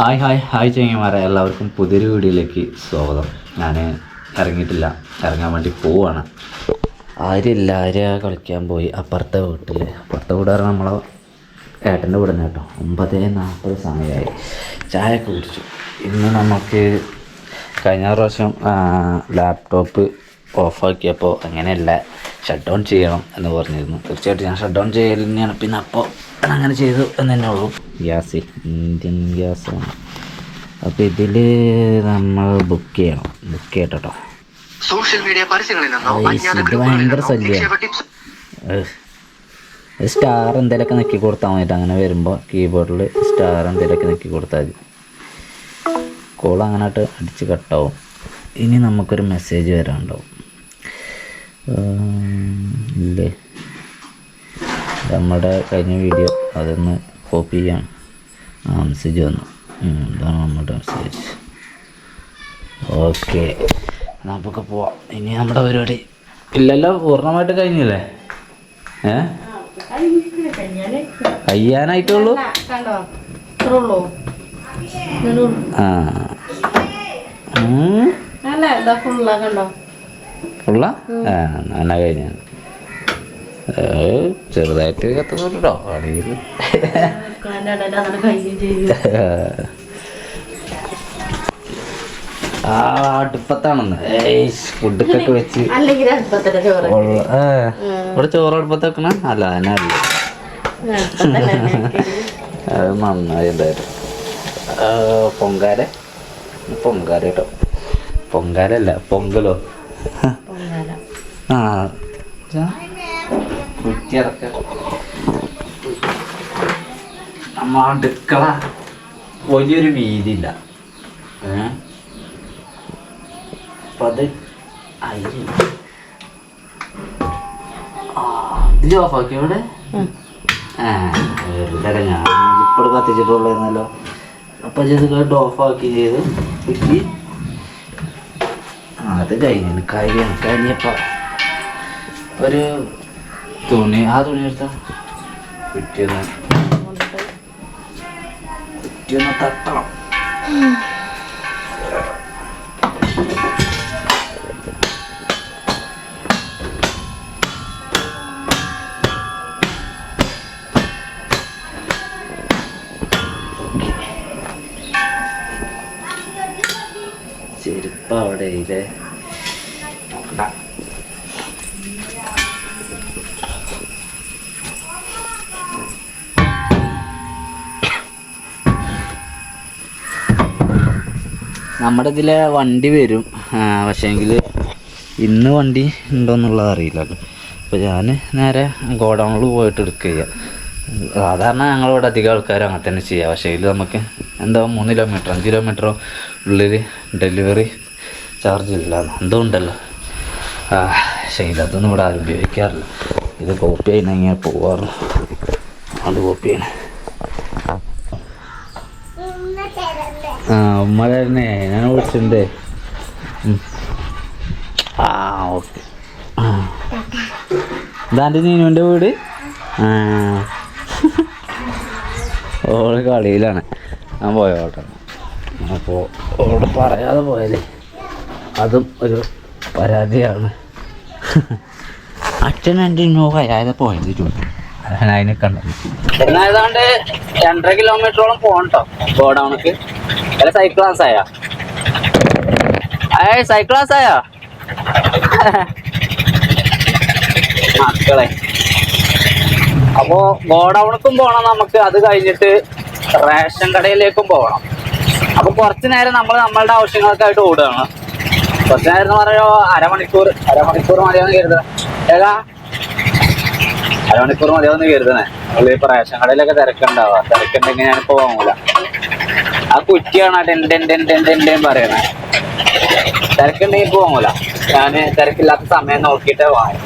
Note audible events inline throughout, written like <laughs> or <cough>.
Hi hi. Hi ചെങ്ങന്മാരെ എല്ലാവർക്കും പുതിയൊരു വീഡിയോയിലേക്ക് സ്വാഗതം. ഞാൻ ഇറങ്ങിയിട്ടില്ല. ഇറങ്ങാൻ വേണ്ടി പോവാണ്. ആര്യല്ല ആര്യ കളിക്കാൻ പോയി? അപ്പുറത്തെ വീട്ടിൽ അപ്പുറത്തെ വീടാറ് നമ്മളെ ഏട്ടന്റെ വീടിന് കേട്ടോ. ഒമ്പത് നാൽപ്പത് സമയമായി. ചായ കുടിച്ചു. ഇന്ന് നമുക്ക് കഴിഞ്ഞ പ്രാവശ്യം ലാപ്ടോപ്പ് ഓഫാക്കിയപ്പോൾ അങ്ങനെയല്ല ഷട്ട് ഡൗൺ ചെയ്യണം എന്ന് പറഞ്ഞിരുന്നു. തീർച്ചയായിട്ടും ഞാൻ ഷട്ട് ഡൗൺ ചെയ്യൽ പിന്നെ അപ്പോൾ അങ്ങനെ ചെയ്തു എന്ന് തന്നെ ഉള്ളൂ. ഗ്യാസ് ഇന്ത്യൻ ഗ്യാസാണ് അപ്പോൾ ഇതിൽ നമ്മൾ ബുക്ക് ചെയ്യണം. ബുക്ക് ചെയ്യട്ടോ സോഷ്യൽ മീഡിയ പരസ്യങ്ങളിൽ ഇത് ഭയങ്കര സ്റ്റാർ എന്തെങ്കിലുമൊക്കെ നെക്കി കൊടുത്താൽ മതി അങ്ങനെ വരുമ്പോൾ കീബോർഡിൽ സ്റ്റാർ എന്തെങ്കിലുമൊക്കെ നെക്കി കൊടുത്താൽ മതി. കോൾ അങ്ങനെ അടിച്ച് കട്ടാവും ഇനി നമുക്കൊരു മെസ്സേജ് വരാനുണ്ടാവും. ഇല്ലേ? നമ്മുടെ കഴിഞ്ഞ വീഡിയോ അതൊന്ന് കോപ്പി ചെയ്യാൻ ആ മെസ്സേജ് വന്നു എന്താണ് ഇതാണ് നമ്മുടെ മെസ്സേജ് ഓക്കെ. നമുക്ക് പോവാം. ഇനി നമ്മുടെ പരിപാടി. ഇല്ലല്ലോ പൂർണമായിട്ട് കഴിഞ്ഞില്ലേ? ഏ? കഴിയാനായിട്ടുള്ളൂ ആ. ഫുള്ള ആ എന്നാ കഴിഞ്ഞ ചെറുതായിട്ട് കത്തുന്നുണ്ടോ? അടിയിൽ ആ അടുപ്പത്താണെന്ന്. ഫുഡ് ഫുഡൊക്കെ വെച്ച്. ഇവിടെ ചോറ് അടുപ്പത്ത് വെക്കണ? അല്ല അതിനല്ല. അത് നന്നായി എന്തായാലും. ആ, പൊങ്കാല. പൊങ്കാല കേട്ടോ. പൊങ്കാലല്ല പൊങ്കലോ. പൊങ്കാല. കുറ്റിയിറക്ക നമ്മ അടുക്കള വലിയൊരു വീതിയില്ല. ഏ? അപ്പൊ അത് അയ്യ ആ ഇത് ഓഫാക്കി ഇവിടെ? വെറുതെ ഞാൻ ഇപ്പോൾ കത്തിച്ചിട്ടുള്ളതെന്നല്ലോ അപ്പൊ ചെയ്ത് കേട്ട് ഓഫാക്കി ചെയ്ത്. കുറ്റി അത് കഴിഞ്ഞു. കാര്യം കഴിഞ്ഞപ്പോ ഒരു തുണി ആ തുണി എടുത്താ. കുറ്റിയൊന്ന്. കുറ്റിയൊന്ന് തട്ടണം. ചെരുപ്പ് അവിടെ ഇല്ലേ? നമ്മുടെ ഇതിലെ വണ്ടി വരും. പക്ഷേങ്കിൽ ഇന്ന് വണ്ടി ഉണ്ടോയെന്നുള്ളത് അറിയില്ലല്ലോ അപ്പോൾ ഞാൻ നേരെ ഗോഡൗണിൽ പോയിട്ട് എടുക്കുക സാധാരണ ഞങ്ങളിവിടെ അധികം ആൾക്കാർ അങ്ങനെ തന്നെ ചെയ്യുക പക്ഷേ ഇതിൽ നമുക്ക് എന്താ മൂന്ന് കിലോമീറ്റർ അഞ്ച് കിലോമീറ്ററോ ഉള്ളിൽ ഡെലിവറി ചാർജ് ഇല്ല എന്തോ ഉണ്ടല്ലോ. പക്ഷേ ഇതൊന്നും ഇവിടെ ആരും ഉപയോഗിക്കാറില്ല. ഇത് കോപ്പി ചെയ്യുന്ന ഇങ്ങനെ പോവാറ്. അത് കോപ്പി ചെയ്യണേ. ആ ഉമ്മ തന്നെ ഞാൻ വിളിച്ചിട്ടുണ്ടേ ആ ഓക്കെ. ഇതാന്റെ നീനുവിന്റെ വീട്? ആ. <laughs> ഓൾ കളിയിലാണ്. ഞാൻ പോയോട്ടെ അപ്പോൾ ഓട് പറയാതെ പോയാലേ അതും ഒരു പരാതിയാണ്. <laughs> അച്ഛൻ എന്റെ ഇന്നോ കഴിയാതെ പോയത് അതാണ് അതിനെ എന്നാ ഏതാണ്ട് രണ്ടര കിലോമീറ്ററോളം പോകണ്ടോ ഗോഡൗണക്ക്. അല്ല സൈക്കിൾ ക്ലാസ് ആയാ? ഏയ് സൈക്കിൾ ക്ലാസ് ആയാ? മക്കളെ. അപ്പോ ഗോഡൗണക്കും പോകണം നമുക്ക്. അത് കഴിഞ്ഞിട്ട് റേഷൻ കടയിലേക്കും പോകണം. അപ്പൊ കുറച്ചു നേരം നമ്മൾ നമ്മളുടെ ആവശ്യങ്ങൾക്കായിട്ട് ഓടുകയാണ്. കുറച്ചു നേരം എന്ന് പറയുമ്പോൾ അരമണിക്കൂർ അരമണിക്കൂർ മതിയാന്ന് കരുതുക. ഏതാ? അരമണിക്കൂർ മതിയാവുന്ന കരുതണേ നമ്മൾ ഈ റേഷൻ കടയിലൊക്കെ തിരക്കുണ്ടാവുക തിരക്കുണ്ടെങ്കിൽ ഞാനിപ്പോ വാങ്ങൂല. ആ കുറ്റിയാണ് ten ten ten ten ten ten പറയണേ തിരക്കുണ്ടെങ്കിൽ വാങ്ങൂല. ഞാൻ തിരക്കില്ലാത്ത സമയം നോക്കിയിട്ടേ വാങ്ങി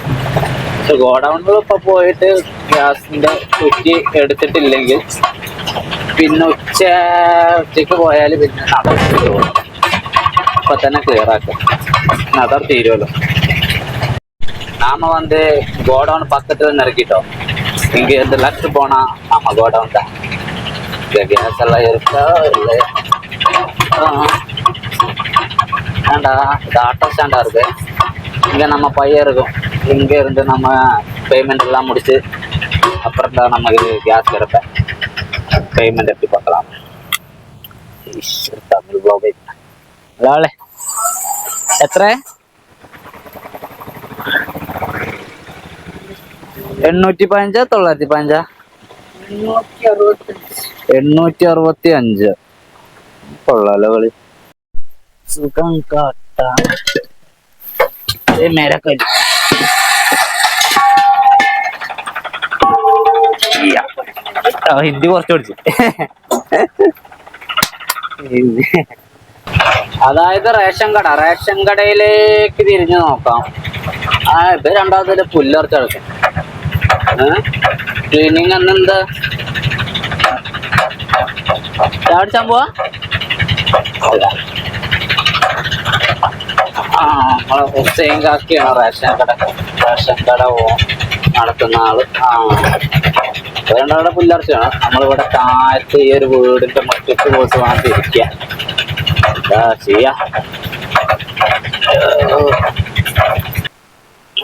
പക്ഷെ ഗോഡൗണിൽ ഇപ്പൊ പോയിട്ട് ഗ്യാസിന്റെ കുറ്റി എടുത്തിട്ടില്ലെങ്കിൽ പിന്നെ ഉച്ച ഉച്ചയ്ക്ക് പോയാൽ പിന്നെ നടക്കും ഇപ്പൊ തന്നെ ക്ലിയർ ആക്കും. നടർ തീരുമല്ലോ நாம வந்து கோடவுன் பக்கத்துல நிறுத்திட்டோம் இங்க இருந்து லக்ஸ் போனா ஆமா கோடவுன் தான். இங்க கேஸ் எல்லாம் இருக்கா? இல்லை ஏண்டா இது ஆட்டோ ஸ்டாண்டா இருக்கு. இங்க நம்ம பையன் இருக்கும். இங்க இருந்து நம்ம பேமெண்ட் எல்லாம் முடிச்சு அப்புறம் தான் நம்ம இது கேஸ் கிடைப்பேன் பேமெண்ட் எப்படி பார்க்கலாம்? தமிழ் எத்தனை? എണ്ണൂറ്റി പതിനഞ്ചാ തൊള്ളായിരത്തി പതിനഞ്ചാ എണ്ണൂറ്റി അറുപത്തി അഞ്ച് കൊള്ളാലോ കളി. സുഖം കാട്ട. ഏ മേരെ കലി ഇയ്യ. ആ, ഹിന്ദി കുറച്ച് പഠിച്ചു. അതായത് റേഷൻ കട. റേഷൻ കടയിലേക്ക് തിരിഞ്ഞു നോക്കാം. ആ ഇത് രണ്ടാമത്തെ പുല്ലറച്ച് കിടക്കും ക്ലീനിങ് എന്താ? ചാടിച്ചാൻ പോവാ? ആ നമ്മളെ ഹുസൈൻ കാക്കിയാണ് റേഷൻ കട. റേഷൻ കട നടത്തുന്ന ആൾ. ആ. നമ്മളിവിടെ താഴത്ത് ഈ ഒരു വീടിന്റെ മുറ്റത്ത് പോയിട്ട് വേണം തിരിക്കാൻ എന്താ ചെയ്യാ?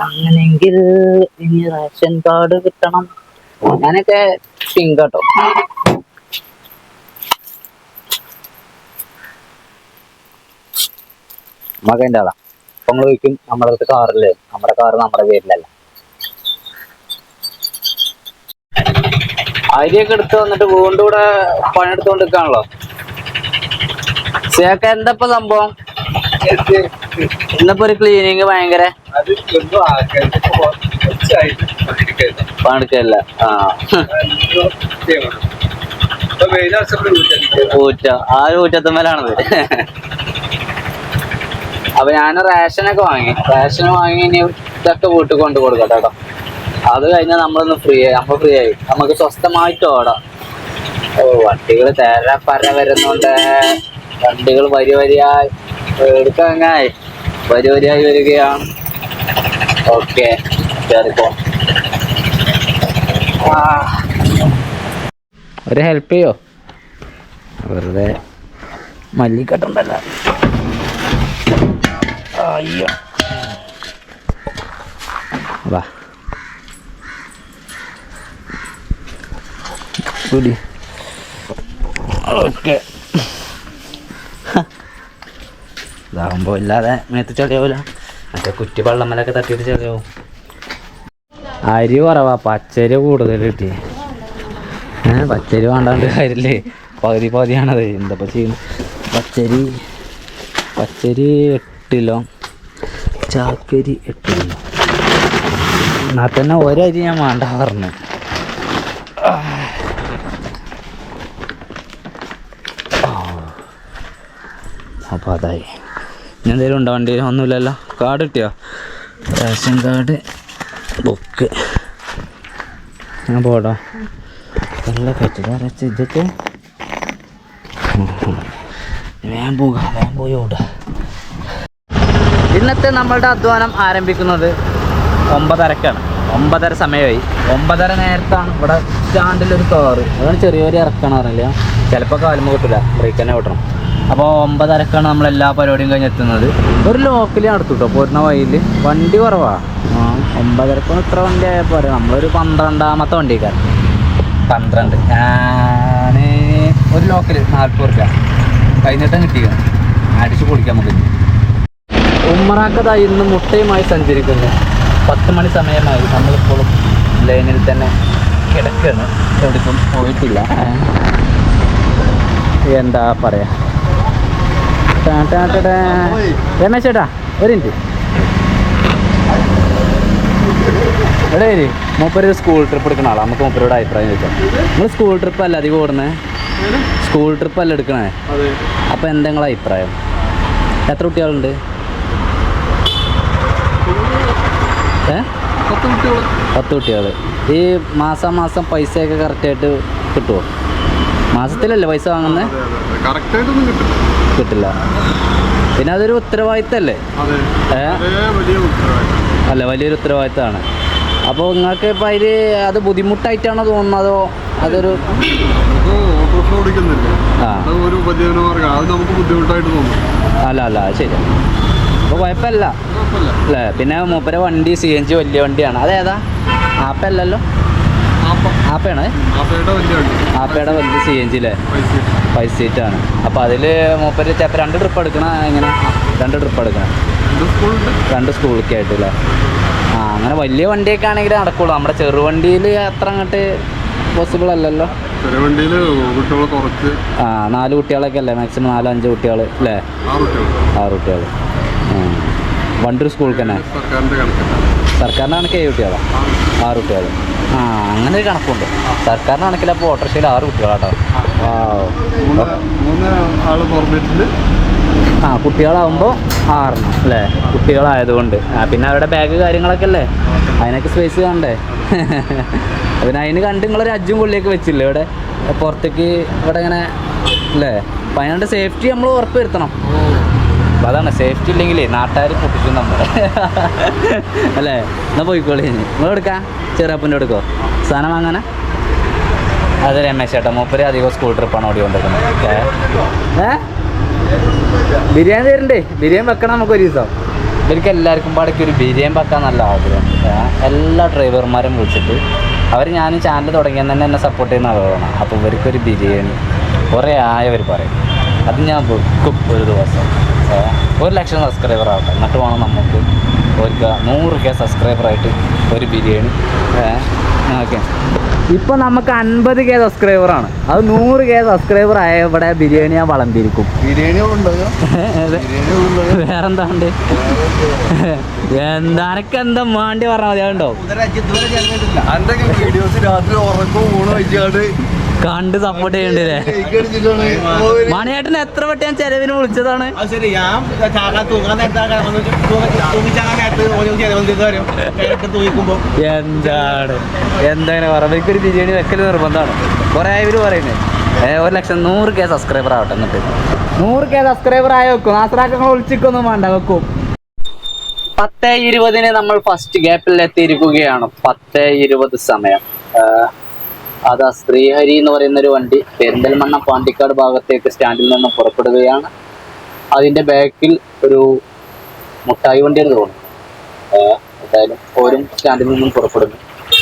അങ്ങനെങ്കിൽ ഇനി റേഷൻ കാർഡ് കിട്ടണം. അങ്ങനെയൊക്കെ പിങ്ക് കേട്ടോ. നമുക്ക് അതിന്റെ ആളാ. അപ്പൊ നമ്മൾ ചോദിക്കും നമ്മുടെ അടുത്ത് കാറില്ലേ നമ്മുടെ കാറ് നമ്മുടെ പേരിലല്ല. അരിയൊക്കെ എടുത്ത് വന്നിട്ട് വീണ്ടും ഇവിടെ പണിയെടുത്തോണ്ട് നിൽക്കാണല്ലോ സേക്ക എന്താ സംഭവം? <laughs> ഇന്നിപ്പോ ഒരു ക്ലീനിങ് ഭയങ്കര പണിക്കല്ല ആ. ഊറ്റ ആ ഒരു ഊറ്റത്തുമ്മലാണത് അപ്പൊ ഞാൻ റേഷനൊക്കെ വാങ്ങി. റേഷൻ വാങ്ങി ഇനി ഇതൊക്കെ വീട്ടിൽ കൊണ്ടു കൊടുക്കട്ടെ കേട്ടോ. അത് കഴിഞ്ഞാൽ നമ്മളൊന്ന് ഫ്രീ ആയി. നമ്മൾ ഫ്രീ ആയി. നമുക്ക് സ്വസ്ഥമായിട്ട് ഓടാം. ഓ വണ്ടികൾ തേര പര വരുന്നുണ്ട്. വണ്ടികൾ വരി വരിയായി. എടുക്കാങ്ങായി വരി വരിയായി വരികയാണ് ഓക്കെ കയറിപ്പോ ഒരു ഹെൽപ്പ് ചെയ്യോ? വെറുതെ മല്ലിക്കട്ടുണ്ടല്ലോ അയ്യോ. വാ. കുടി. ഓക്കെ. ഇതാകുമ്പോൾ ഇല്ലാതെ മേത്ത് ചെളിയാവില്ല മറ്റേ കുറ്റി വെള്ളമ്മലൊക്കെ തട്ടിയിട്ട് ചെളിയാവും. അരി കുറവാ പച്ചരി കൂടുതൽ കിട്ടി. ഏ പച്ചരി വേണ്ടാണ്ട് കാര്യമില്ലേ? പകുതി പകുതിയാണത്. എന്താ ചെയ്യുന്നത്? പച്ചരി പച്ചരി എട്ടിലോ? ചാക്കരി എട്ടിലോ? എന്നാൽ തന്നെ ഒരരി ഞാൻ വേണ്ട പറഞ്ഞു. അപ്പോൾ അതായി. എന്തെങ്കിലും ഉണ്ടോ വണ്ടി? ഒന്നുമില്ലല്ലോ. കാർഡ് കിട്ടിയോ? Ration card book. ഞാൻ പോടാ നല്ല കെട്ടിടച്ച് ഇതൊക്കെ. വേഗം പോക വേഗം പോയി ഓടുക. ഇന്നത്തെ നമ്മളുടെ അധ്വാനം ആരംഭിക്കുന്നത് ഒമ്പതരക്കാണ്. ഒമ്പതര സമയമായി. ഒമ്പതര നേരത്താണ് ഇവിടെ സ്റ്റാൻഡിലൊരു കാറ് അതാണ് ചെറിയൊരു ഇറക്കണം അറിയില്ല ചിലപ്പോൾ കാലുമ്പോൾ കിട്ടില്ല ബ്രേക്ക് തന്നെ വിട്ടണം അപ്പോൾ ഒമ്പതരക്കാണ് നമ്മൾ എല്ലാ പരിപാടിയും കഴിഞ്ഞ് എത്തുന്നത് ഒരു ലോക്കൽ നടത്തു കേട്ടോ പോരുന്ന വഴിയിൽ വണ്ടി കുറവാ. ഒമ്പതരക്കും ഒമ്പതരക്കൊന്നും ഇത്ര വണ്ടി ആയാൽ പോരാ. നമ്മളൊരു പന്ത്രണ്ടാമത്തെ വണ്ടിക്കാരൻ പന്ത്രണ്ട്. ഞാൻ ഒരു ലോക്കൽ നാൽപ്പത് റുപ്യ. കഴിഞ്ഞിട്ടും കിട്ടിയ? അടിച്ച് പൊളിക്കാൻ നമുക്ക് ഉമ്മറാക്കത ഇന്ന് മുട്ടയുമായി സഞ്ചരിക്കുന്നു. പത്ത് മണി സമയമായി. നമ്മളിപ്പോഴും ലൈനിൽ തന്നെ കിടക്കുകയാണ് എവിടേക്കും പോയിട്ടില്ല. എന്താ പറയാ. രമേശ് ചേട്ടാ ഒരു മിനിറ്റ്. ഇവിടെ വരി? മൂപ്പര് സ്കൂൾ ട്രിപ്പ് എടുക്കണ ആളാ. നമുക്ക് മൂപ്പരോട് അഭിപ്രായം ചോദിക്കാം. നിങ്ങൾ സ്കൂൾ ട്രിപ്പ് അല്ല അധികം ഓടുന്നേ? സ്കൂൾ ട്രിപ്പ് അല്ല എടുക്കണേ? അപ്പോൾ എന്താ നിങ്ങളെ അഭിപ്രായം? എത്ര കുട്ടികളുണ്ട്? ഏ? പത്ത് കുട്ടികൾ ഈ മാസം മാസം പൈസയൊക്കെ കറക്റ്റായിട്ട് കിട്ടുമോ മാസത്തിലല്ലേ പൈസ വാങ്ങുന്നത് കറക്റ്റായിട്ടൊന്നും കിട്ടില്ല. കിട്ടില്ല. പിന്നെ അതൊരു ഉത്തരവാദിത്തമല്ലേ അല്ല വലിയൊരു ഉത്തരവാദിത്തമാണ്. അപ്പോൾ നിങ്ങൾക്ക് ഇപ്പം അതിൽ അത് ബുദ്ധിമുട്ടായിട്ടാണോ തോന്നുന്നതോ? അതൊരു ഒരു അത് നമുക്ക് ബുദ്ധിമുട്ടായിട്ട് തോന്നും. അല്ല അല്ല ശരി. അപ്പോൾ കുഴപ്പമില്ല. അല്ലേ? പിന്നെ മൂപ്പര വണ്ടി സി എൻ ജി വലിയ വണ്ടിയാണ്. അതേതാ ആപ്പല്ലല്ലോ ആപ്പ ആപ്പയാണ് ആപ്പയുടെ വലിയ സി എൻ ജി അല്ലേ ഫൈവ് സീറ്റ് ആണ് അപ്പോൾ അതിൽ മൂപ്പര് ചിലപ്പോൾ രണ്ട് ട്രിപ്പ് എടുക്കണ എങ്ങനെ? രണ്ട് ട്രിപ്പ് എടുക്കണം. രണ്ട് സ്കൂളൊക്കെ സ്കൂളിലേക്ക് ആയിട്ട് അല്ലേ ആ അങ്ങനെ വലിയ വണ്ടിയൊക്കെ ആണെങ്കിൽ നടക്കുള്ളൂ. നമ്മുടെ ചെറുവണ്ടിയിൽ അത്ര അങ്ങോട്ട് പോസിബിൾ അല്ലല്ലോ. ആ നാല് കുട്ടികളൊക്കെ അല്ലേ? മാക്സിമം നാലോ അഞ്ച് കുട്ടികൾ അല്ലേ ആറ് കുട്ടികൾ ആറ് കുട്ടികൾ വണ്ടൂർ സ്കൂളിൽ തന്നെ. സർക്കാരിന്റെ കെ യു ടി ഏഴ് കുട്ടികളാണ് ആറ് കുട്ടികൾ ആ അങ്ങനെ ഒരു കണക്കുണ്ട്. സർക്കാരിനാണെങ്കിൽ കണക്കിൽ അപ്പോൾ ഓട്ടോറിക്ഷയിൽ ആറ് കുട്ടികളാട്ടോ. ആ കുട്ടികളാവുമ്പോൾ ആറെണ്ണം അല്ലേ? കുട്ടികളായതുകൊണ്ട്. ആ പിന്നെ അവരുടെ ബാഗ് കാര്യങ്ങളൊക്കെ അല്ലേ? അതിനൊക്കെ സ്പേസ് കാണണ്ടേ? <laughs> പിന്നെ അതിന് കണ്ട് നിങ്ങളൊരു അജ്ജും കൊള്ളിയൊക്കെ വെച്ചില്ലേ ഇവിടെ? പുറത്തേക്ക് ഇവിടെ ഇങ്ങനെ അല്ലേ? അപ്പം അതിനുണ്ട് സേഫ്റ്റി നമ്മൾ ഉറപ്പ് വരുത്തണം അപ്പം അതാണ് സേഫ്റ്റി ഇല്ലെങ്കിലേ നാട്ടുകാർ പൊട്ടിച്ചു നമ്മൾ അല്ലേ? എന്നാൽ പോയിക്കോളി. നിങ്ങൾ എടുക്കാം? ചെറിയപ്പന്റെ എടുക്കോ? സാധനം വാങ്ങാനാ? അത് രമേശ് ചേട്ടാ. മൂപ്പര് അധികം സ്കൂൾ ട്രിപ്പാണ് ഓടിക്കൊണ്ടിരിക്കുന്നത്. ഏ? ബിരിയാണി തരണ്ടേ? ബിരിയാണി വെക്കണം നമുക്ക് ഒരു ദിവസം. ഇവർക്ക് എല്ലാവർക്കും പാടൊക്കെ ഒരു ബിരിയാണി വെക്കാൻ നല്ല ആഗ്രഹം എല്ലാ ഡ്രൈവർമാരും വിളിച്ചിട്ട് അവർ ഞാൻ ചാനൽ തുടങ്ങിയാൽ തന്നെ എന്നെ സപ്പോർട്ട് ചെയ്യുന്ന ആളുകളാണ്. അപ്പോൾ ഇവർക്കൊരു ബിരിയാണി കുറേ ആയവർ പറയും. അത് ഞാൻ വെക്കും ഒരു ദിവസം. ഒരു ലക്ഷം സബ്സ്ക്രൈബർ ആവട്ടെ. എന്നിട്ട് വേണം നമുക്ക് ഒരു നൂറ് കെ സബ്സ്ക്രൈബറായിട്ട് ഒരു ബിരിയാണി. ഓക്കെ. ഇപ്പൊ നമുക്ക് അൻപത് കെ സബ്സ്ക്രൈബറാണ് അത് നൂറ് കെ സബ്സ്ക്രൈബർ ആയ ഇവിടെ ബിരിയാണി ഞാൻ വളർന്നിരിക്കും ബിരിയാണി ഉണ്ടോ ബിരിയാണി ഉണ്ടാകുക വേറെന്താ ഉണ്ട് എന്താനൊക്കെ എന്താ മാണ്ടി പറഞ്ഞാൽ മതി അതുണ്ടോ വീഡിയോസ് രാത്രി ഉറക്കം ഊണ് വെച്ചാണ്ട് കണ്ട് സപ്പോർട്ട് ചെയ്യണ്ടല്ലേ? മണിയേട്ടൻ എത്ര വട്ടം ഞാൻ ചെലവിന് വിളിച്ചതാണ്? എന്താണ്? എന്താണ് പറയുക? ഒരു ബിരിയാണി വെക്കൽ നിർബന്ധമാണ്. കുറേ ആയവര് പറയുന്നത് ഒരു ലക്ഷം നൂറ് കെ സബ്സ്ക്രൈബർ ആവട്ടെ എന്നിട്ട്. നൂറ് കെ സബ്സ്ക്രൈബർ ആയ വെക്കും. ആശ്രാക്കങ്ങൾ ഒളിച്ചിക്കൊന്നും വേണ്ട വെക്കും. പത്ത് ഇരുപതിന് നമ്മൾ ഫസ്റ്റ് ഗ്യാപ്പിൽ എത്തിയിരിക്കുകയാണ്. പത്ത് ഇരുപത് സമയം. അതാ ശ്രീഹരി എന്ന് പറയുന്ന ഒരു വണ്ടി പെരിന്തൽമണ്ണ പാണ്ടിക്കാട് ഭാഗത്തേക്ക് സ്റ്റാൻഡിൽ നിന്നും പുറപ്പെടുകയാണ്. അതിന്റെ ബാക്കിൽ ഒരു മുട്ടായി വണ്ടിയാണ് തോന്നുന്നു. എന്തായാലും ഓരും സ്റ്റാൻഡിൽ നിന്നും പുറപ്പെടുന്നു.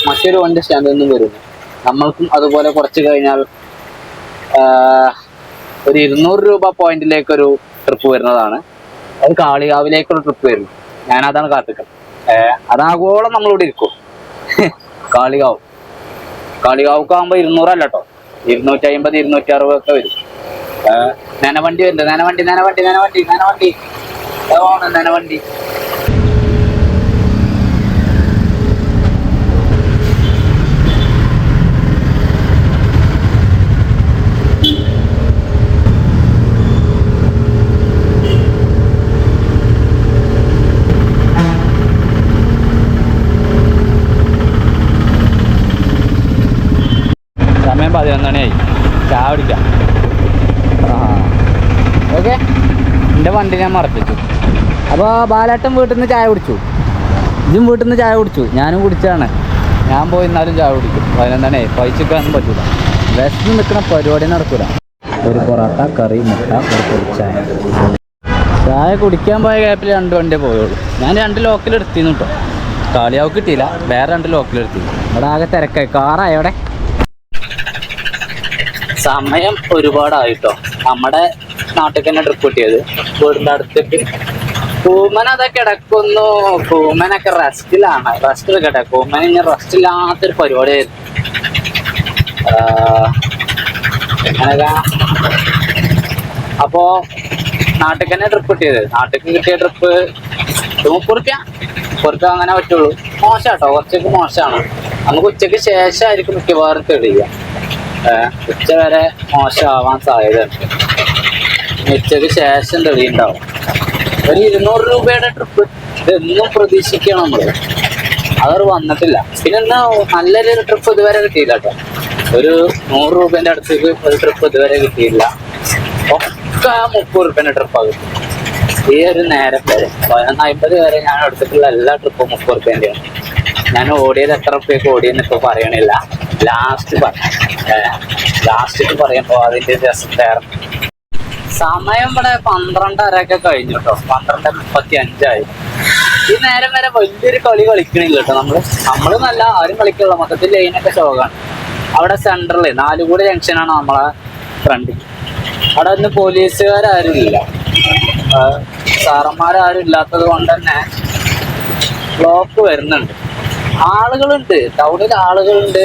മറ്റൊരു വണ്ടി സ്റ്റാൻഡിൽ നിന്നും വരുന്നു. നമ്മൾക്കും അതുപോലെ കുറച്ച് കഴിഞ്ഞാൽ ഒരു ഇരുന്നൂറ് രൂപ പോയിന്റിലേക്ക് ഒരു ട്രിപ്പ് വരുന്നതാണ്. അത് കാളികാവിലേക്കുള്ള ട്രിപ്പ് വരുന്നു. ഞാനതാണ് കാത്തിക്കുന്നത് അതാഗോളം നമ്മളിവിടെ ഇരിക്കും. കാളികാവ്. കാളികാവുക്ക് ആകുമ്പോൾ ഇരുന്നൂറല്ല കേട്ടോ ഇരുന്നൂറ്റി അമ്പത് ഇരുന്നൂറ്റി അറുപത് ഒക്കെ വരും. നനവണ്ടി വരുന്നുണ്ട് നനവണ്ടി നനവണ്ടി നനവണ്ടി നനവണ്ടി. നനവണ്ടി സമയം പതിനൊന്ന് മണിയായി ആ ഓക്കെ. എന്റെ വണ്ടി ഞാൻ മറപ്പിച്ചു. അപ്പോൾ ബാലേട്ടൻ വീട്ടിൽ നിന്ന് ചായ കുടിച്ചു. ഇതും വീട്ടിൽ നിന്ന് ചായ കുടിച്ചു. ഞാനും കുടിച്ചാണ് ഞാൻ പോയി എന്നാലും ചായ കുടിക്കും. അതിനെന്താണ് പൈസക്കാനും പറ്റൂല. വിശന്ന് നിൽക്കുന്ന പരിപാടി നടക്കൂല. ഒരു പൊറോട്ട കറി മുട്ട ഒരു പൊടിച്ചായ ചായ. കുടിക്കാൻ പോയ ഗ്യാപ്പിൽ രണ്ട് വണ്ടിയേ പോയുള്ളൂ ഞാൻ രണ്ട് ലോക്കൽ എടുത്തിരുന്നു കേട്ടോ കാളിയാവ് കിട്ടിയില്ല. വേറെ രണ്ട് ലോക്കൽ എടുത്തിരുന്നു ഇവിടെ ആകെ തിരക്കായി. കാറായി അവിടെ? സമയം ഒരുപാടായിട്ടോ. നമ്മുടെ നാട്ടിൽ തന്നെ ട്രിപ്പ് കിട്ടിയത്. വീടിന്റെ അടുത്തേക്ക് കൂമൻ അതൊക്കെ കിടക്കുന്നു. കൂമനൊക്കെ റെസ്റ്റിലാണ് റെസ്റ്റ് കേട്ടെ കൂമൻ ഇനി റെസ്റ്റ് ഇല്ലാത്തൊരു പരിപാടിയായിരുന്നു. അപ്പോ നാട്ടിൽ തന്നെ ട്രിപ്പ് കിട്ടിയത്. നാട്ടിൽ കിട്ടിയ ട്രിപ്പ് മുപ്പത് റുപ്യ മുപ്പത് അങ്ങനെ പറ്റുള്ളൂ. മോശാട്ടോ. കുറച്ചൊക്കെ മോശമാണ് നമുക്ക് ഉച്ചയ്ക്ക് ശേഷമായിരിക്കും മിക്കവാറും തെളിയുക. ഉച്ച വരെ മോശമാവാൻ സാധ്യതയുണ്ട്. ഇനി ഉച്ചയ്ക്ക് ശേഷം തെളിയുണ്ടാവും. ഒരു ഇരുന്നൂറ് രൂപയുടെ ട്രിപ്പ് ഇതെന്നും പ്രതീക്ഷിക്കണം നമ്മൾ. അതവർ വന്നിട്ടില്ല. പിന്നെ ഇന്ന് നല്ലൊരു ട്രിപ്പ് ഇതുവരെ കിട്ടിയില്ല കേട്ടോ. ഒരു നൂറ് രൂപേന്റെ അടുത്തേക്ക് ഒരു ട്രിപ്പ് ഇതുവരെ കിട്ടിയില്ല. ഒക്കെ മുപ്പത് റുപ്യന്റെ ട്രിപ്പാണ് കിട്ടും. ഈ ഒരു നേരം വരെ പതിനൊന്ന് അമ്പത് വരെ ഞാൻ എടുത്തിട്ടുള്ള എല്ലാ ട്രിപ്പും മുപ്പത് രൂപേന്റെയാണ്. ഞാൻ ഓടിയത് എത്ര റുപ്യക്ക് ഓടിയെന്ന് ഇപ്പൊ പറയണില്ല. ലാസ്റ്റ് ലാസ്റ്റ് പറയുമ്പോ അതിന്റെ രസം വേറെ. സമയം ഇവിടെ പന്ത്രണ്ടരൊക്കെ കഴിഞ്ഞു കേട്ടോ പന്ത്രണ്ട് മുപ്പത്തി അഞ്ചായി ഈ നേരം വരെ വലിയൊരു കളി കളിക്കണില്ല കേട്ടോ നമ്മൾ. നമ്മൾ നല്ല ആരും കളിക്കുള്ള മൊത്തത്തിൽ ലൈനൊക്കെ ശോകാണ് അവിടെ സെന്ററിൽ നാലുകൂടി ജംഗ്ഷനാണ് നമ്മളെ ഫ്രണ്ടിൽ അവിടെ ഒന്നും പോലീസുകാരും ഇല്ല. സാറന്മാരും ഇല്ലാത്തത് കൊണ്ട് തന്നെ ബ്ലോക്ക് വരുന്നുണ്ട്. ആളുകളുണ്ട്. ടൗണിൽ ആളുകളുണ്ട്.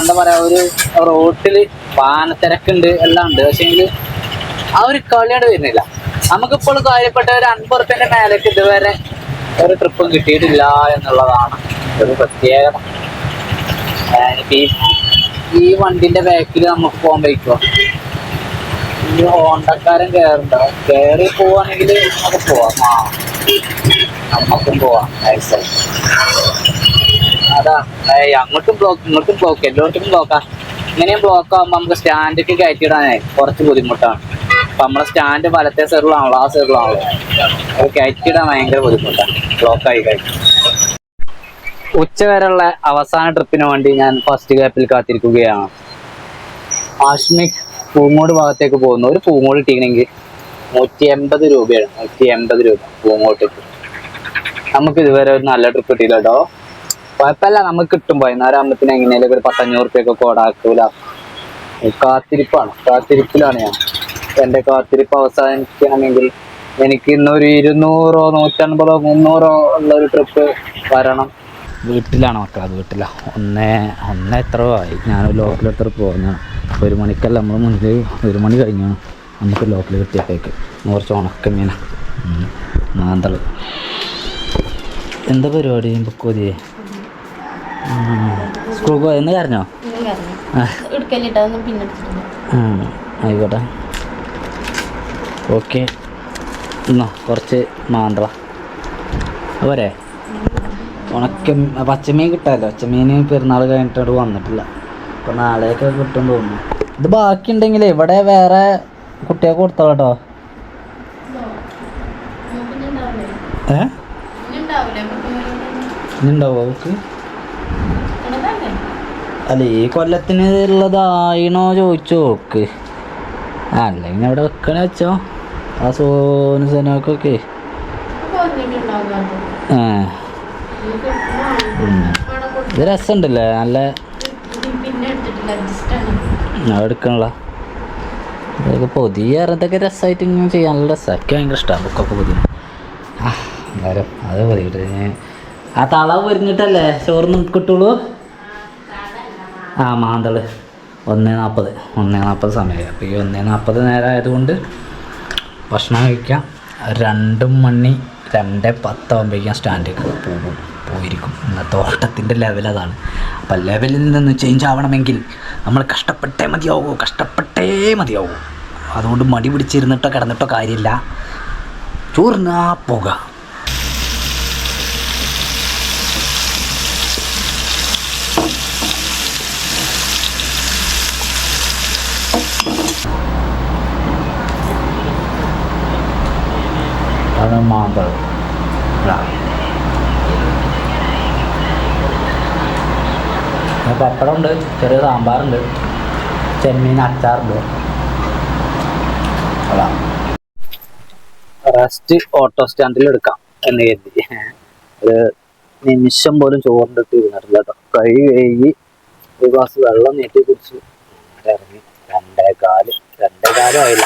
എന്താ പറയാ ഒരു റോട്ടിൽ പാനത്തിരക്കുണ്ട് എല്ലാം ഉണ്ട്. പക്ഷേങ്കിൽ ആ ഒരു കളിയാണ് വരുന്നില്ല. നമുക്കിപ്പോൾ കാര്യപ്പെട്ട ഒരു അൻപുറത്തിന്റെ മേലേക്ക് ഇതുവരെ ഒരു ട്രിപ്പും കിട്ടിയിട്ടില്ല എന്നുള്ളതാണ് ഒരു പ്രത്യേകത. ഈ ഈ വണ്ടിന്റെ ബാക്കിൽ നമുക്ക് പോകാൻ പറ്റുമോ ഈ ഹോണ്ടക്കാരൻ കയറുണ്ടോ കയറി പോവാണെങ്കിൽ നമുക്ക് പോവാം. ആ നമുക്കും പോവാം. അതാ അങ്ങോട്ടും ബ്ലോക്ക് ഇങ്ങോട്ടും ബ്ലോക്ക് എല്ലായിടത്തും ബ്ലോക്കാ ഇങ്ങനെയും ബ്ലോക്ക് ആകുമ്പോൾ നമുക്ക് സ്റ്റാൻഡൊക്കെ കയറ്റിയിടാനേ കുറച്ച് ബുദ്ധിമുട്ടാണ്. അപ്പൊ നമ്മളെ സ്റ്റാൻഡ് വലത്തെ സെറിലാണല്ലോ ആ സെറിലാണല്ലോ അത് കയറ്റിയിടാൻ ഭയങ്കര ബുദ്ധിമുട്ടാണ്. ബ്ലോക്ക് ആയി കഴിഞ്ഞു. ഉച്ച വരെയുള്ള അവസാന ട്രിപ്പിന് വേണ്ടി ഞാൻ ഫസ്റ്റ് ഗ്യാപ്പിൽ കാത്തിരിക്കുകയാണ്. ആഷ്മിക് പൂങ്ങോട് ഭാഗത്തേക്ക് പോകുന്നു. ഒരു പൂങ്ങോട് ഇട്ടിക്കണമെങ്കിൽ നൂറ്റി എൺപത് രൂപയാണ്. നൂറ്റി എൺപത് രൂപ പൂങ്ങോട്ടേക്ക്. നമുക്ക് ഇതുവരെ ഒരു നല്ല ട്രിപ്പ് കിട്ടിയില്ല കേട്ടോ. കുഴപ്പമില്ല നമുക്ക് കിട്ടും. പതിനാറാമത്തിന് എങ്ങനെയാലും ഒരു പത്തഞ്ഞൂറ് റുപ്യൊക്കെ കോടാക്കൂല കാത്തിരിപ്പാണ്. കാത്തിരിപ്പിലാണ് ഞാൻ. എന്റെ കാത്തിരിപ്പ് അവസാനിക്കണമെങ്കിൽ എനിക്ക് ഇന്നൊരു ഇരുന്നൂറോ നൂറ്റൻപതോ മുന്നൂറോ ഉള്ള ഒരു ട്രിപ്പ് വരണം. വീട്ടിലാണ് മക്കളെ വീട്ടില. ഒന്നേ ഒന്നേ എത്ര ആയി? ഞാൻ ലോക്കൽ എത്ര പോകുന്നതാണ് ഒരു മണിക്കല്ല നമ്മൾ മുന്നിൽ ഒരു മണി കഴിഞ്ഞു. നമുക്ക് ലോക്കൽ കിട്ടിയപ്പോഴേക്ക്. കുറച്ച് ഉണക്കമീന മാന്തൾ. എന്താ പരിപാടി ബുക്കോതിയെ സ്കൂൾ പോയെന്ന് കരഞ്ഞോ? ആയിക്കോട്ടെ. ഓക്കെ. എന്നാ കുറച്ച് മാന്ത്ര പോരെ. ഉണക്ക പച്ചമീൻ കിട്ടാമല്ലോ പച്ചമീൻ പെരുന്നാൾ കഴിഞ്ഞിട്ട് വന്നിട്ടില്ല. അപ്പോൾ നാളെയൊക്കെ കിട്ടും തോന്നുന്നു. ഇത് ബാക്കി ഉണ്ടെങ്കിൽ ഇവിടെ വേറെ കുട്ടികൾക്ക് കൊടുത്തോളൂ കേട്ടോ. ഏ? ഇനി ഉണ്ടാവോ? അവർക്ക് അല്ല ഈ കൊല്ലത്തിന് ഉള്ളതായിണോ ചോദിച്ചു നോക്ക്. അല്ലെങ്കിൽ അവിടെ വെക്കണ വെച്ചോ. ആ സോനു സനോക്കൊക്കെ. ഇത് രസമുണ്ടല്ലേ നല്ല എടുക്കണല്ല ഇതൊക്കെ പൊതിയ ഇതൊക്കെ രസമായിട്ട് ഇങ്ങനെ ചെയ്യാൻ നല്ല രസമാണ് എനിക്ക് ഭയങ്കര ഇഷ്ടമാണ് ബുക്കൊക്കെ പൊതി ആ എന്തായാലും അത് പൊതിയിട്ട് ആ തളവ് പൊരിഞ്ഞിട്ടല്ലേ ചോറിന് കിട്ടുള്ളൂ? ആ മാന്തൾ. ഒന്നേ നാൽപ്പത് ഒന്നേ നാൽപ്പത് സമയമായി അപ്പോൾ ഈ ഒന്നേ നാൽപ്പത് നേരം ആയതുകൊണ്ട് ഭക്ഷണം കഴിക്കാം. രണ്ടും മണി രണ്ട് പത്താകുമ്പോഴേക്കും സ്റ്റാൻഡിൽ പോകും പോയിരിക്കും. ഇന്നത്തെ ഓട്ടത്തിന്റെ ലെവൽ അതാണ്. അപ്പം ലെവലിൽ നിന്ന് ചേഞ്ച് ആവണമെങ്കിൽ നമ്മൾ കഷ്ടപ്പെട്ടേ മതിയാവൂ. കഷ്ടപ്പെട്ടേ മതിയാവൂ. അതുകൊണ്ട് മടി പിടിച്ചിരുന്നിട്ടോ കിടന്നിട്ടോ കാര്യമില്ല. ചോറിനാ പോക. മാമ്പഴം ഇതാ. പിന്നെ പപ്പടമുണ്ട് ചെറിയ സാമ്പാറുണ്ട് ചെമ്മീൻ അച്ചാറുണ്ട് അതാ. റെസ്റ്റ് ഓട്ടോ സ്റ്റാൻഡിൽ എടുക്കാം എന്ന് കരുതി. ഒരു നിമിഷം പോലും ചോറിന്റെ ഇരുന്നിട്ടില്ല കേട്ടോ. കൈ കഴുകി ഒരു ഗ്ലാസ് വെള്ളം നീട്ടി കുടിച്ച് ഇറങ്ങി. രണ്ടേ കാൽ. രണ്ടേ കാലും ആയില്ല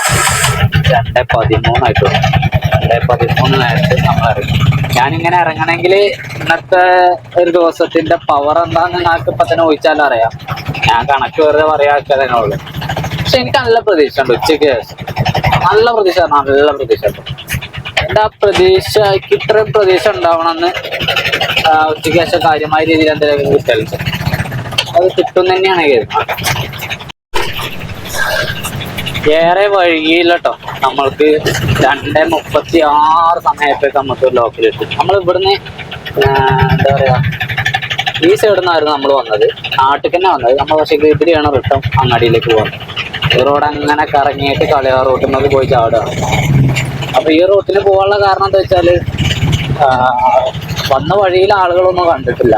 രണ്ടേ പതിമൂന്നായിട്ടുള്ളൂ രണ്ടേ പതിമൂന്ന് നേരത്തെ നമ്മൾ ഇറങ്ങി. ഞാനിങ്ങനെ ഇറങ്ങണമെങ്കിൽ ഇന്നത്തെ ഒരു ദിവസത്തിന്റെ പവർ എന്താന്ന് നിങ്ങൾക്ക് ഇപ്പൊ തന്നെ ചോദിച്ചാലും അറിയാം. ഞാൻ കണക്ക് വെറുതെ പറയാക്കതേ ഉള്ളൂ. പക്ഷെ എനിക്ക് നല്ല പ്രതീക്ഷ ഉണ്ട് ഉച്ചയ്ക്ക് നല്ല പ്രതീക്ഷ നല്ല പ്രതീക്ഷ ഉണ്ട്. എന്റെ ആ പ്രതീക്ഷയ്ക്ക് ഇത്രയും പ്രതീക്ഷ ഉണ്ടാവണമെന്ന് ഉച്ചയ്ക്ക് ശേഷം കാര്യമായ രീതിയിൽ എന്തെങ്കിലും കിട്ടലുണ്ട് അത് കിട്ടും തന്നെയാണ് കരുതുന്നത് ഏറെ വഴിയില്ലട്ടോ. നമ്മൾക്ക് രണ്ട് മുപ്പത്തി ആറ് സമയത്തേക്ക് നമുക്ക് ലോക്കൽ കിട്ടും. നമ്മൾ ഇവിടുന്ന് എന്താ പറയാ ഈ സൈഡിൽ നിന്നായിരുന്നു നമ്മൾ വന്നത്. നാട്ടിൽ തന്നെ വന്നത്. നമ്മൾ പക്ഷേ ഇതിലെയാണ് റിട്ടം അങ്ങാടിയിലേക്ക് പോകുന്നത് ഈ റോഡ് അങ്ങനെ കറങ്ങിയിട്ട് കളിയാ റോട്ടിൽ നിന്ന് പോയി ചാടുക അപ്പൊ ഈ റോട്ടിൽ പോകാനുള്ള കാരണം എന്താ വെച്ചാൽ വന്ന വഴിയിൽ ആളുകളൊന്നും കണ്ടിട്ടില്ല.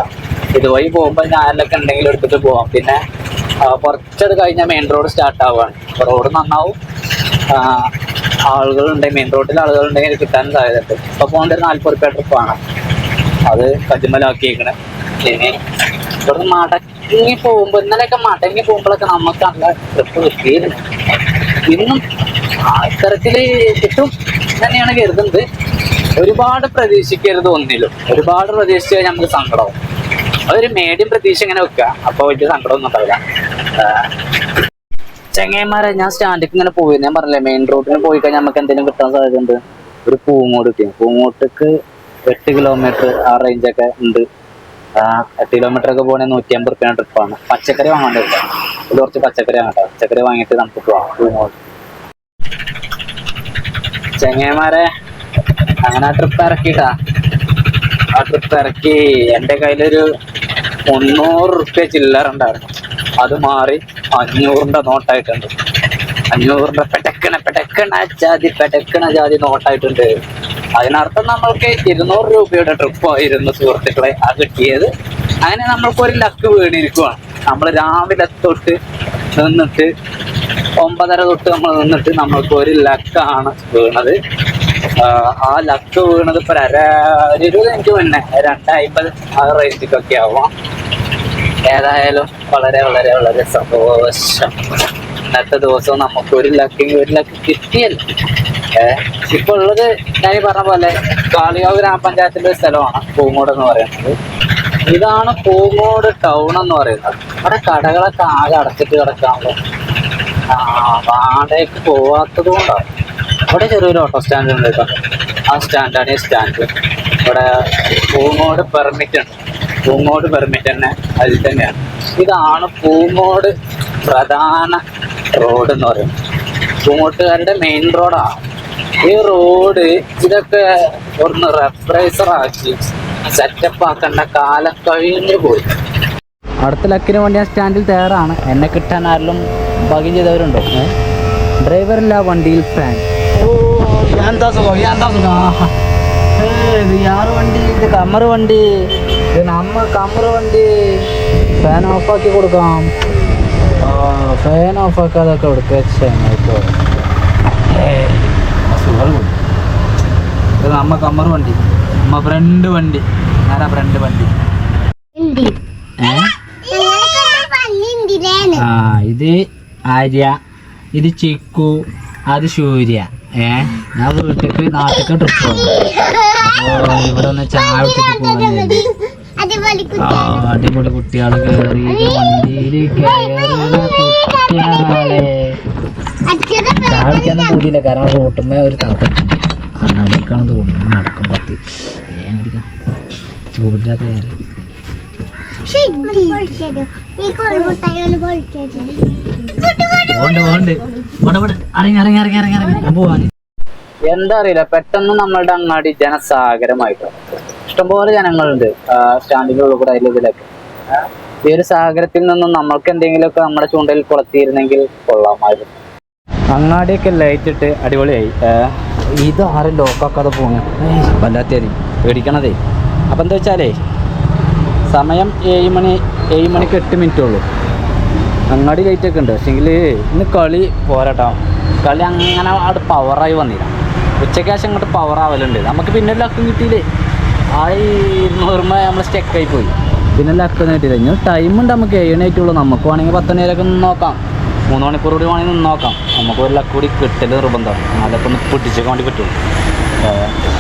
ഇതുവഴി പോകുമ്പോൾ ഞാനിലൊക്കെ ഉണ്ടെങ്കിൽ എടുത്തിട്ട് പോവാം. പിന്നെ കുറച്ചത് കഴിഞ്ഞാൽ മെയിൻ റോഡ് സ്റ്റാർട്ട് ആവുകയാണ് അപ്പോൾ റോഡ് നന്നാവും. ആളുകളുണ്ടെങ്കിൽ മെയിൻ റോഡിൽ ആളുകളുണ്ടെങ്കിൽ കിട്ടാൻ സാധ്യതയുണ്ട്. ഇപ്പോൾ പോകേണ്ട ഒരു നാൽപ്പത് റുപ്യ ട്രിപ്പാണ് അത് കജുമലാക്കിയേക്കണേ ഇനി ഇവിടുന്ന് മടങ്ങി പോകുമ്പോൾ ഇന്നലെയൊക്കെ മടങ്ങി പോകുമ്പോഴൊക്കെ നമുക്ക് നല്ല ട്രിപ്പ് കിട്ടിയിരുന്നു. ഇന്നും ആ ഇത്തരത്തിൽ കിട്ടും തന്നെയാണ് കരുതുന്നത്. ഒരുപാട് പ്രതീക്ഷിക്കരുത് ഒന്നിലും. ഒരുപാട് പ്രതീക്ഷിച്ച് കഴിഞ്ഞാൽ നമുക്ക് സങ്കടവും അതൊരു മീഡിയം പ്രതീക്ഷ ഇങ്ങനെ വെക്കുക അപ്പോൾ വലിയ സങ്കടമൊന്നും ഉണ്ടാവില്ല. ചെങ്ങന്മാരെ ഞാൻ സ്റ്റാൻഡിൽ ഇങ്ങനെ പോയി. ഞാൻ പറഞ്ഞില്ലേ മെയിൻ റോഡിന് പോയി കഴിഞ്ഞാൽ നമുക്ക് എന്തെങ്കിലും കിട്ടാൻ സാധ്യത ഉണ്ട് ഒരു പൂങ്ങോട്ട് പൂങ്ങോട്ടേക്ക് എട്ട് കിലോമീറ്റർ ആ റേഞ്ചൊക്കെ ഉണ്ട്. എട്ട് കിലോമീറ്റർ ഒക്കെ പോകണേ നൂറ്റി അമ്പത് റുപ്യാണ് ട്രിപ്പാണ് പച്ചക്കറി വാങ്ങാണ്ട് ഇത് കുറച്ച് പച്ചക്കറി വാങ്ങട്ടെ പച്ചക്കറി വാങ്ങിയിട്ട് നമുക്ക് പോവാം. പൂങ്ങോട്ട് ചെങ്ങന്മാരെ അങ്ങനെ ആ ട്രിപ്പ് ഇറക്കിട്ടാ ആ ട്രിപ്പ് ഇറക്കി. എന്റെ കയ്യിലൊരു മുന്നൂറ് റുപ്യ ചില്ലറ ഉണ്ടായിരുന്നു അത് മാറി അഞ്ഞൂറിന്റെ നോട്ടായിട്ടുണ്ട്. അഞ്ഞൂറിന്റെ പെടക്കണ പെടക്കണ ജാതി പെടക്കണ ജാതി നോട്ടായിട്ടുണ്ട്. അതിനർത്ഥം നമ്മൾക്ക് ഇരുന്നൂറ് രൂപയുടെ ട്രിപ്പ് ആയിരുന്നു സുഹൃത്തുക്കളെ ആ കിട്ടിയത്. അങ്ങനെ നമ്മൾക്ക് ഒരു ലക്ക് വീണിരിക്കുവാണ്. നമ്മൾ രാവിലെ തൊട്ട് നിന്നിട്ട് ഒമ്പതര തൊട്ട് നമ്മൾ നിന്നിട്ട് നമ്മൾക്ക് ഒരു ലക്കാണ് വീണത്. ആ ലക്ക് വീണത് ഇപ്പൊ അര ഒരു ഇരുപത് മിനിറ്റ് മുന്നേ. രണ്ടമ്പത് ആ റേഞ്ചിക്കൊക്കെ ആവാം. ഏതായാലും വളരെ വളരെ വളരെ സന്തോഷം. ഇന്നത്തെ ദിവസം നമുക്ക് ഒരു ലക്ക് ഒരു ലക്ക് കിട്ടിയല്ലോ. ഏഹ് ഇപ്പൊ ഉള്ളത് ഞാൻ പറഞ്ഞ പോലെ കാളികാവ് ഗ്രാമപഞ്ചായത്തിന്റെ ഒരു സ്ഥലമാണ് പൂങ്ങോട് എന്ന് പറയുന്നത്. ഇതാണ് പൂങ്ങോട് ടൗൺ എന്ന് പറയുന്നത്. അവിടെ കടകളൊക്കെ ആകെ അടച്ചിട്ട് കിടക്കാണല്ലോ ആ വാടകയ്ക്ക് പോവാത്തത് കൊണ്ടാണ്. ഇവിടെ ചെറിയൊരു ഓട്ടോ സ്റ്റാൻഡ് ഉണ്ട് കേട്ടോ. ആ സ്റ്റാൻഡാണ് ഈ സ്റ്റാൻഡ് ഇവിടെ പൂങ്ങോട് പെർമിറ്റ് ഉണ്ട്. പൂങ്ങോട് പെർമിറ്റ് തന്നെ അതിൽ തന്നെയാണ്. ഇതാണ് പൂങ്ങോട് പ്രധാന റോഡ് എന്ന് പറയുന്നത്. പൂങ്ങോട്ടുകാരുടെ മെയിൻ റോഡാണ് ഈ റോഡ് ഇതൊക്കെ ഒന്ന് റെഫ്രൈസർ ആക്കി സെറ്റപ്പ് ആക്കേണ്ട കാലം കഴിഞ്ഞു പോയി. അടുത്ത ലക്കിന് വേണ്ടി ആ സ്റ്റാൻഡിൽ തയ്യാറാണ്. എന്നെ കിട്ടാൻ ആരെങ്കിലും ഭാഗ്യം ചെയ്തവരുണ്ടോ. ഡ്രൈവറില്ല വണ്ടിയിൽ ഫാൻ എന്താ സുഖം എന്താ സുഖം ഇത് യാറ് വണ്ടി ഇത് കമ്മർ വണ്ടി ഇത് നമ്മ കമ്മർ വണ്ടി ഫാൻ ഓഫാക്കി കൊടുക്കാം. ഫാൻ ഓഫാക്കാതൊക്കെ കൊടുക്കുക ഇത് നമ്മ കമ്മർ വണ്ടി നമ്മ ഫ്രണ്ട് വണ്ടി ഞാനാ ഫ്രണ്ട് വണ്ടി. ആ ഇത് ആര്യ ഇത് ചിക്കു അത് സൂര്യ. ഏ? ഞാൻ വീട്ടിലേക്ക് നാട്ടിലേക്ക് ട്രിപ്പ് ഇവിടെ ഒന്ന് ചായ ആ അടിപൊളി കയറി കുട്ടികളെ. കൂടിയില്ല കാരണം റോട്ടുമ്മ ഒരു തണുപ്പ്. കണ്ണാടിക്കാണെന്ന് തോന്നുന്നു നടക്കും പത്തി ഏ കയറി. എന്താ അറിയില്ല പെട്ടെന്ന് നമ്മളുടെ അങ്ങാടി ജനസാഗരമായിട്ട്? ഇഷ്ടംപോലെ ജനങ്ങളുണ്ട്. സ്റ്റാൻഡിലുള്ള ഉള്ളിൽ കൂടെ അതിൽ ഇതിലൊക്കെ. ഈ ഒരു സാഗരത്തിൽ നിന്നും നമ്മൾക്ക് എന്തെങ്കിലുമൊക്കെ നമ്മുടെ ചൂണ്ടയിൽ കൊളത്തിയിരുന്നെങ്കിൽ കൊള്ളാമായിരുന്നു. അങ്ങാടിയൊക്കെ ലൈറ്റ് ഇട്ട് അടിപൊളിയായി. ഇത് ആരും ലോക്കാക്കാതെ പോകുന്നു വല്ലാത്തേരി പേടിക്കണതേ. അപ്പം എന്താ വെച്ചാലേ സമയം ഏഴ് മണി ഏഴ് മണിക്ക് എട്ട് മിനിറ്റ് ഉള്ളൂ. അങ്ങാടി ലൈറ്റ് ഒക്കെ ഉണ്ട്. പക്ഷേങ്കിൽ ഇന്ന് കളി പോരാട്ടോ. കളി അങ്ങനെ അവിടെ പവറായി വന്നില്ല. ഉച്ചയ്ക്ക് ശേഷം അങ്ങോട്ട് പവർ ആവലുണ്ട്. നമുക്ക് പിന്നെ ലക്കും കിട്ടിയില്ലേ? ആ ഇരുന്നൂറുമ നമ്മൾ സ്റ്റെക്കായി പോയി. പിന്നെ ലക്കൊന്നും കിട്ടിയില്ല. ഇനി ഉണ്ട് നമുക്ക്. ഏഴണേറ്റുള്ളൂ നമുക്ക് വേണമെങ്കിൽ പത്ത് മണിയിലൊക്കെ നിന്ന് നോക്കാം മൂന്ന് മണിക്കൂർ കൂടി വേണമെങ്കിൽ നിന്ന് നോക്കാം നമുക്ക് ഒരു ലക്ക് കൂടി കിട്ടൽ നിർബന്ധമാണ്. അതൊക്കെ ഒന്ന് പിടിച്ചൊക്കെ വേണ്ടി പറ്റുള്ളൂ.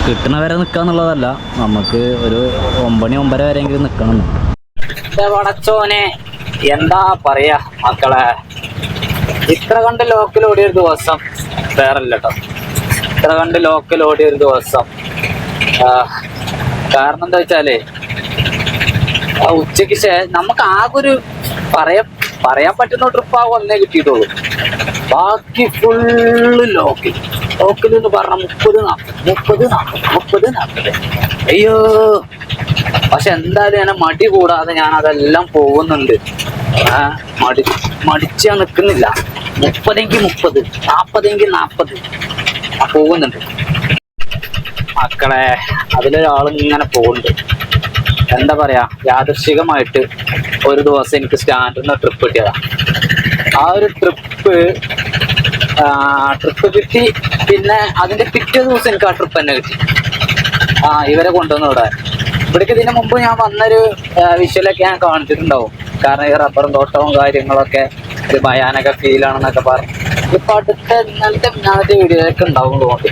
കിട്ടണ വരെ നിൽക്കുക എന്നുള്ളതല്ല നമുക്ക് ഒരു ഒമ്പണി ഒമ്പര വരെയെങ്കിലും നിൽക്കണം വടച്ചോനെ എന്താ പറയാ മക്കളെ? ഇത്ര കണ്ട് ലോക്കൽ ഓടിയ ഒരു ദിവസം വേറല്ല കേട്ടോ ഇത്ര കണ്ട് ലോക്കൽ ഓടിയ ഒരു ദിവസം. കാരണം എന്താ വെച്ചാലേ ആ ഉച്ചയ്ക്ക് ശേഷം നമുക്ക് ആകെ ഒരു പറയാ പറയാൻ പറ്റുന്ന ട്രിപ്പ് ആ ഒന്നേ കിട്ടിയിട്ടുള്ളൂ. ബാക്കി ഫുള്ള് ലോക്കൽ. ലോക്കൽ എന്ന് പറഞ്ഞ മുപ്പത് നാൽപ്പത് മുപ്പത് നാൽപ്പത് മുപ്പത് നാൽപ്പത് അയ്യോ. പക്ഷെ എന്തായാലും ഞാൻ മടി കൂടാതെ ഞാൻ അതെല്ലാം പോകുന്നുണ്ട് മടി മടിച്ചാ നിൽക്കുന്നില്ല മുപ്പതെങ്കിൽ മുപ്പത് നാൽപ്പതെങ്കിൽ നാൽപ്പത് പോകുന്നുണ്ട്. മക്കളെ അതിലൊരാൾ ഇങ്ങനെ പോകുന്നുണ്ട്. എന്താ പറയാ യാദൃശികമായിട്ട് ഒരു ദിവസം എനിക്ക് സ്റ്റാൻഡിൽ നിന്ന് ട്രിപ്പ് കിട്ടിയതാ. ആ ഒരു ട്രിപ്പ് ട്രിപ്പ് കിട്ടി. പിന്നെ അതിന്റെ പിറ്റേ ദിവസം എനിക്ക് ആ ട്രിപ്പ് തന്നെ കിട്ടി. ആ ഇവരെ കൊണ്ടുവന്നു ഇവിടെ. ഇവിടേക്ക് ഇതിനു മുമ്പ് ഞാൻ വന്നൊരു വിഷ്വലൊക്കെ ഞാൻ കാണിച്ചിട്ടുണ്ടാവും. കാരണം ഈ റബ്ബറും തോട്ടവും കാര്യങ്ങളൊക്കെ ഒരു ഭയാനക ഫീലാണെന്നൊക്കെ പറഞ്ഞു. ഇപ്പൊ അടുത്ത ഇന്നലത്തെ ഇന്നലത്തെ വീഡിയോയിലൊക്കെ ഉണ്ടാവും തോന്നി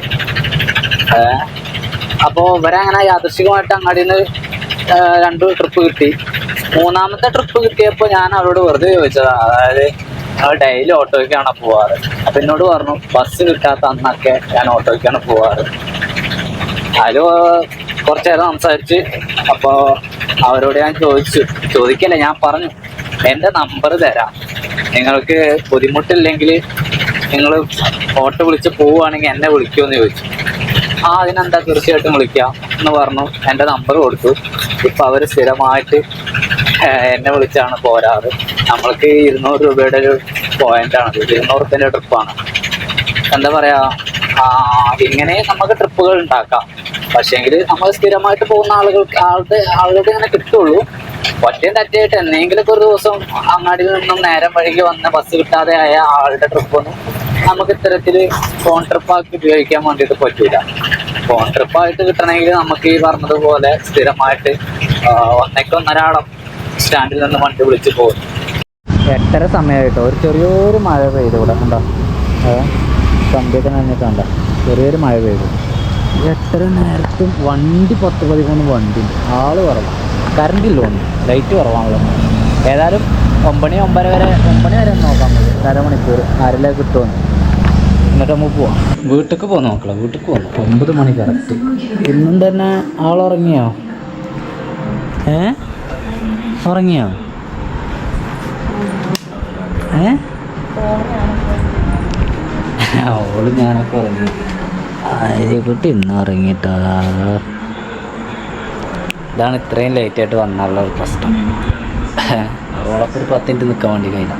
അപ്പോ ഇവരെ അങ്ങനെ യാദൃശികമായിട്ട് അങ്ങാടിയിൽ നിന്ന് രണ്ട് ട്രിപ്പ് കിട്ടി. മൂന്നാമത്തെ ട്രിപ്പ് കിട്ടിയപ്പോൾ ഞാൻ അവരോട് വെറുതെ ചോദിച്ചതാ. അതായത് ഞങ്ങൾ ഡെയിലി ഓട്ടോയ്ക്കാണ് പോവാറ്. അപ്പൊ എന്നോട് പറഞ്ഞു ബസ് കിട്ടാത്ത അന്നൊക്കെ ഞാൻ ഓട്ടോയ്ക്കാണ് പോവാറ്. അതിൽ കുറച്ചു നേരം സംസാരിച്ച് അപ്പോൾ അവരോട് ഞാൻ ചോദിച്ചു. ചോദിക്കല്ല ഞാൻ പറഞ്ഞു എന്റെ നമ്പർ തരാം. നിങ്ങൾക്ക് ബുദ്ധിമുട്ടില്ലെങ്കിൽ നിങ്ങൾ ഓട്ടോ വിളിച്ച് പോവുകയാണെങ്കിൽ എന്നെ വിളിക്കുമെന്ന് ചോദിച്ചു. ആ അതിനെന്താ? തീർച്ചയായിട്ടും വിളിക്കാം എന്ന് പറഞ്ഞു. എന്റെ നമ്പർ കൊടുത്തു. ഇപ്പം അവർ സ്ഥിരമായിട്ട് എന്നെ വിളിച്ചാണ് പോരാറ്. നമ്മൾക്ക് ഇരുന്നൂറ് രൂപയുടെ ഒരു പോയിന്റാണ് ഇരുന്നൂറ് റുപ്യന്റെ ട്രിപ്പാണ് എന്താ പറയാ? ആ, ഇങ്ങനെ നമുക്ക് ട്രിപ്പുകൾ ഉണ്ടാക്കാം. പക്ഷേങ്കിൽ നമ്മൾ സ്ഥിരമായിട്ട് പോകുന്ന ആളുകൾക്ക് ആളുടെ ആളുകൾക്ക് ഇങ്ങനെ കിട്ടുള്ളൂ. ഒറ്റയും തറ്റയായിട്ട് എന്തെങ്കിലുമൊക്കെ ഒരു ദിവസം അങ്ങാടിയിൽ നിന്നും നേരം വഴിക്ക് വന്ന ബസ് കിട്ടാതെ ആയ ആളുടെ ട്രിപ്പൊന്നും നമുക്ക് ഇത്തരത്തിൽ ഫോൺ ട്രിപ്പാക്കി ഉപയോഗിക്കാൻ വേണ്ടിയിട്ട് പറ്റൂല. കോൺട്രിപ്പായിട്ട് കിട്ടണമെങ്കിൽ നമുക്ക് ഈ പറഞ്ഞതുപോലെ സ്ഥിരമായിട്ട് ഒന്നേക്കൊന്നരാളം സ്റ്റാൻഡിൽ നിന്ന് വണ്ടി വിളിച്ച് പോകും. എട്ടര സമയമായിട്ടോ ഒരു ചെറിയൊരു മഴ പെയ്തു ഇവിടെ കണ്ടോ? സന്ധ്യയൊക്കെ നനഞ്ഞിട്ടുണ്ട ചെറിയൊരു മഴ പെയ്തു. എത്ര നേരത്തും വണ്ടി പത്ത് പതിമൂന്ന് വണ്ടി ആൾ കുറവാണ് കറണ്ട് ഇല്ല ഒന്ന്. ലൈറ്റ് കുറവാണല്ലോ. ഏതായാലും ഒമ്പണി ഒമ്പര വരെ ഒമ്പണി വരെ നോക്കാം ഒരു അരമണിക്കൂർ. ആരെല്ലാം കിട്ടുമെന്ന് എന്നിട്ട് നമുക്ക് പോവാം. വീട്ടിലേക്ക് പോകാൻ നോക്കണം വീട്ടിലേക്ക് പോകാം ഒമ്പത് മണി കറക്റ്റ്. ഇന്നും തന്നെ ആളുറങ്ങിയോ? ഏ? ഉറങ്ങിയോ? ഏ? അവൾ ഞാനൊക്കെ ഉറങ്ങി. ആര്യക്കുട്ടി ഇന്ന് ഉറങ്ങിട്ടാ. ഇതാണ് ഇത്രയും ലേറ്റായിട്ട് വന്നുള്ള ഒരു പ്രശ്നം. അവളൊക്കെ ഒരു പത്ത് മിനിറ്റ് നിൽക്കാൻ വേണ്ടി കഴിഞ്ഞ.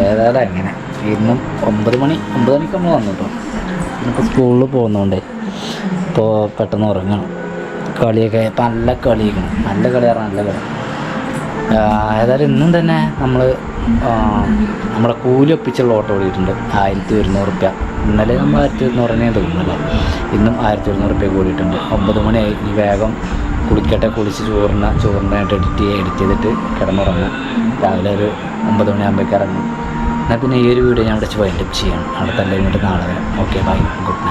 ഏതായാലും അങ്ങനെ. ഇന്നും ഒമ്പത് മണി ഒമ്പത് മണിക്ക് നമ്മൾ വന്നു കേട്ടോ നമുക്ക് സ്കൂളിൽ പോകുന്നതുകൊണ്ട് ഇപ്പോൾ പെട്ടെന്ന് ഉറങ്ങണം. കളിയൊക്കെ ഇപ്പം നല്ല കളിയാണ് നല്ല കളിയാണ് നല്ല കളി. ഏതായാലും ഇന്നും തന്നെ നമ്മൾ നമ്മുടെ കൂലി ഒപ്പിച്ചുള്ള ഓട്ടോ ഓടിയിട്ടുണ്ട്. ആയിരത്തി ഒരുന്നൂറ് റുപ്യ. ഇന്നലെ നമ്മൾ ആയിരത്തി ഒരുന്നൂറിനെ തോന്നുന്നല്ലോ ഇന്നും ആയിരത്തി ഒരുന്നൂറ് റുപ്യ കൂടിയിട്ടുണ്ട്. ഒമ്പത് മണിയായി. ഈ വേഗം കുളിക്കട്ടെ. കുളിച്ച് ചോറിന ചോറിനായിട്ട് എഡിറ്റ് ചെയ്യുക എഡിറ്റ് ചെയ്തിട്ട് കിടന്നുറങ്ങും. രാവിലെ ഒരു ഒമ്പത് മണിയാകുമ്പോഴേക്ക് ഇറങ്ങും. എന്നാൽ പിന്നെ ഈ ഒരു വീഡിയോ ഞാൻ ഇവിടെ വെച്ച് വൈൻഡപ്പ് ചെയ്യണം. തന്നെ അല്ലെങ്കിൽ നാളെ വരാം. Okay bye good